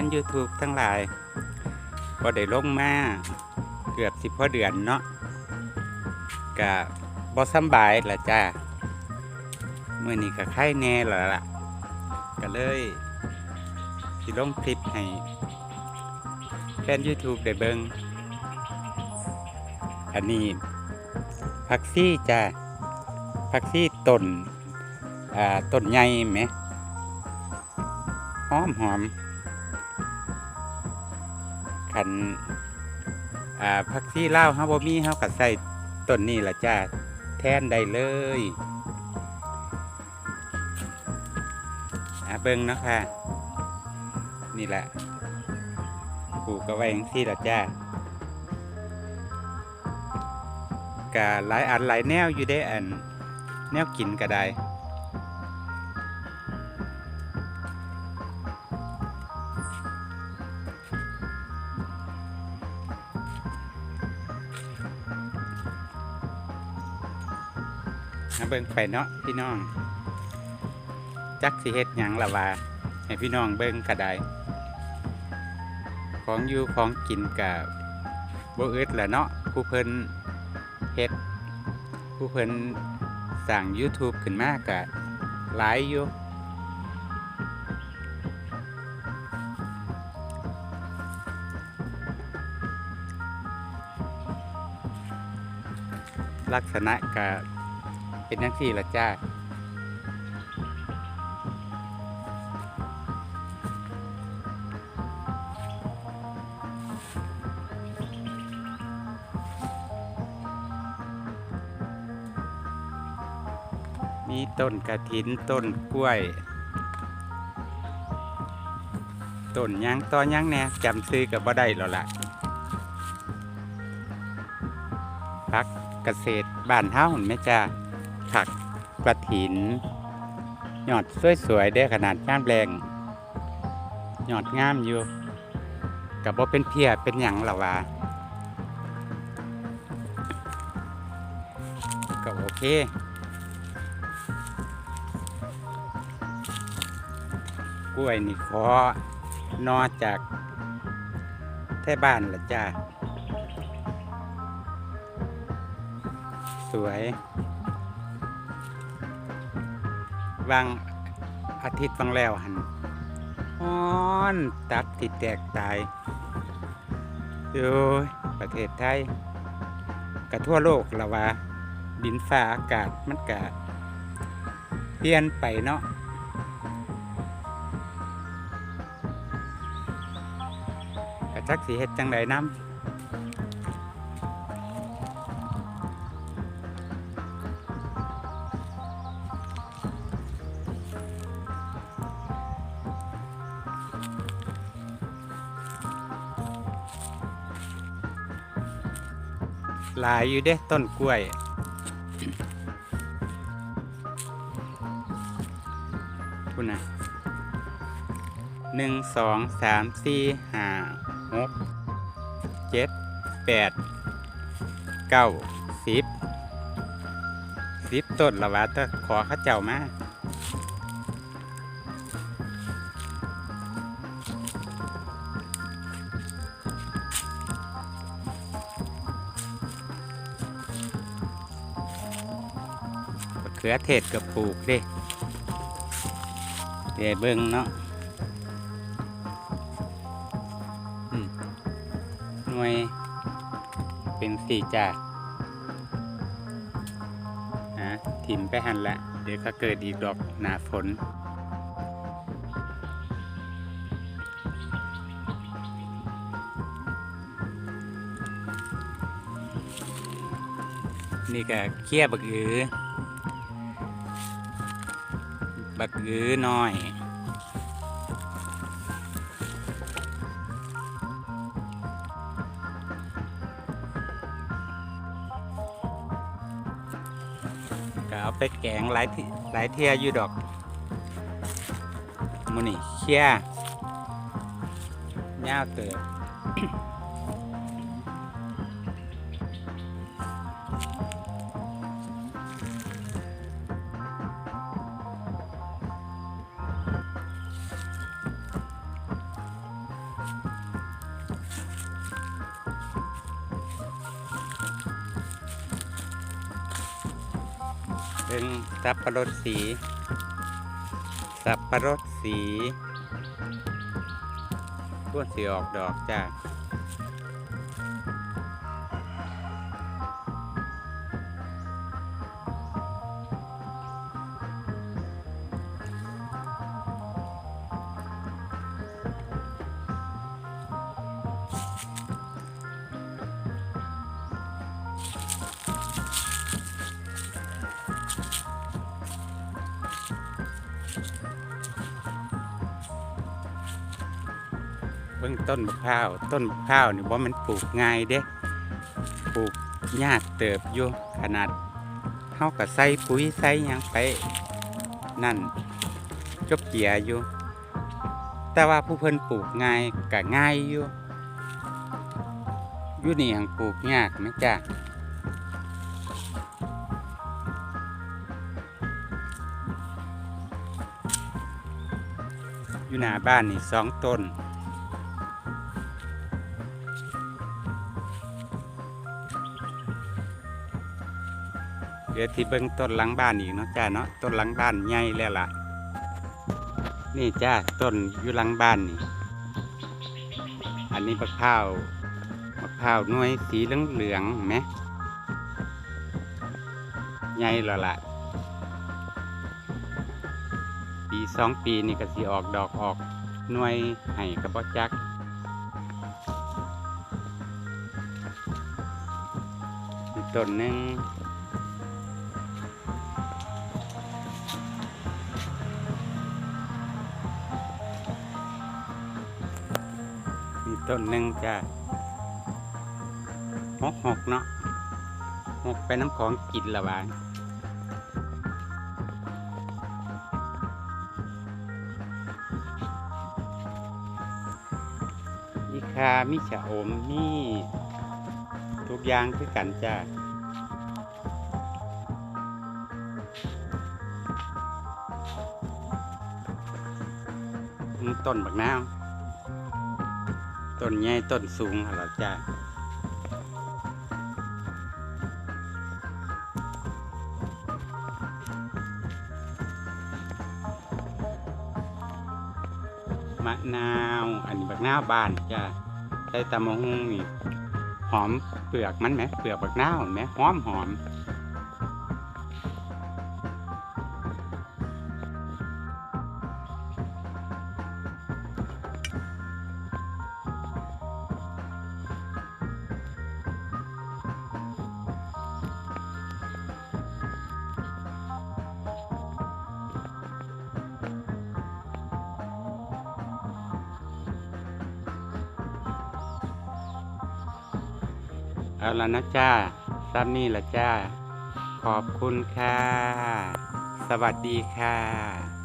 น YouTube ทั้งหลายก็ได้ลงมาเกือบสิบพอเดือนเนาะกะบ่สำบายละจ้าเมื่อนี้ก็ไข้แน่ละละก็เลยสิลงคลิปให้แฟน YouTube ได้เบิงอันนี้ผักซี่จ้าผักซี่ต้นอ่าต้นใหญ่ไหมหอมหอม ขันอ่าผักชีลาวเฮาบ่มีเฮาก็ใส่ต้นนี้ล่ะจ้าแทนได้เลยอ่าเบิ่งเนาะค่ะ นี่แหละปลูกก็ไว้จังซี่ล่ะจ้ากะหลายอันหลายแนวอยู่ได้อัน แนวกินก็ได้ เบิ่งไปเนาะพี่น้อง จักสิเฮ็ดหยังละว่าให้พี่น้องเบิ่งก็ได้ของอยู่ของกินกับบ่อึดละเนาะผู้เพิ่นเฮ็ดผู้เพิ่นสร้าง YouTube ขึ้นมาก็หลายอยู่ลักษณะก็ เป็นยังสี่ละจ้ามีต้นกระถินต้นกล้วย ต้นยังต่อยังแหน่จำซื้อกับบ่ได้แล้วละพักเกษตรบ้านเฮาเห็นไหมจ้า ผักกระถินยอดสวยๆได้ขนาดงามแรงยอดงามอยู่กับบ่าเป็นเพียเป็นหยังหรอวะก็โอเคกล้วยนี่ขอนอจากแท่บ้านละจ้าสวย วางอาทิตย์วังแล้วหันฮ้อนตับติดแตกตายโอ้ยประเทศไทยกะทั่วโลกละว่าดินฟ้าอากาศมันกะเปลี่ยนไปเนาะกะจักสีเฮ็ดจังไดน้ำ หลายอยู่เด้ต้นกล้วย คุณนะหนึ่งสองสามสี่ห้าหกเจ็ดแปดเก้าสิบสิบต้นละวะถ้าขอข้าเจ้ามา ขือเทศกับปลูกด้เดี๋ยวเบิ่งเนาะหน่วยเป็นสี่จ่าฮะถิ่มไปหันละ เดี๋ยวก็เกิดอีกดอกหนาฝนนี่ก็เคียบักอือ บักอือน้อยก็เอาไปแกงหลายที่หลายเทียอยู่ดอกมูนี่เคี่ยยาเติบ เป็นสับปะรดสี สับปะรดสีพวนสีออกดอกจ้า เบิ่งต้นมะพร้าว ต้นมะพร้าวนี่ว่ามันปลูกง่ายเด้ปลูกยากเติบอยู่ขนาดเฮาก็ใส่ปุ๋ยใส่ยังไป นั่นจบเกียอยู่ แต่ว่าผู้เพิ่นปลูกง่ายก็ง่ายอยู่อยู่นี่หังปลูกยากไหมจ้าอยู่หน้าบ้านนี่สองต้น เดี๋ยวที่เบิ่งต้นหลังบ้านอีกเนาะจ้าเนาะต้นหลังบ้านใหญ่แล้วล่ะ นี่จ้าต้นอยู่หลังบ้านนี่อันนี้มะพร้าวมะพร้าวน่วยสีเหลืองเหลืองไหมใหญ่แล้วล่ะ ปีสองปีนี่ก็สิออกดอกออกหน่วยให้กระบอกจักต้นหนึ่ง ต้นหนึ่งจ้ะหกหกเนาะหกไปน้ำของกินละบางมีคามีชะอมมีทุกอย่างคือกันจ้าต้นบักนาว ต้นใหญ่ต้นสูงหั่นล่ะจ้ามะนาว อันนี้บักนาวบานจ้าใส่ตำมะฮุงนี่หอมเปลือกมันไหมเปลือกบักนาวเห็นไหมหอมหอม เอาละนะจ้าซ้ำนี่ละจ้า ขอบคุณค่ะ สวัสดีค่ะ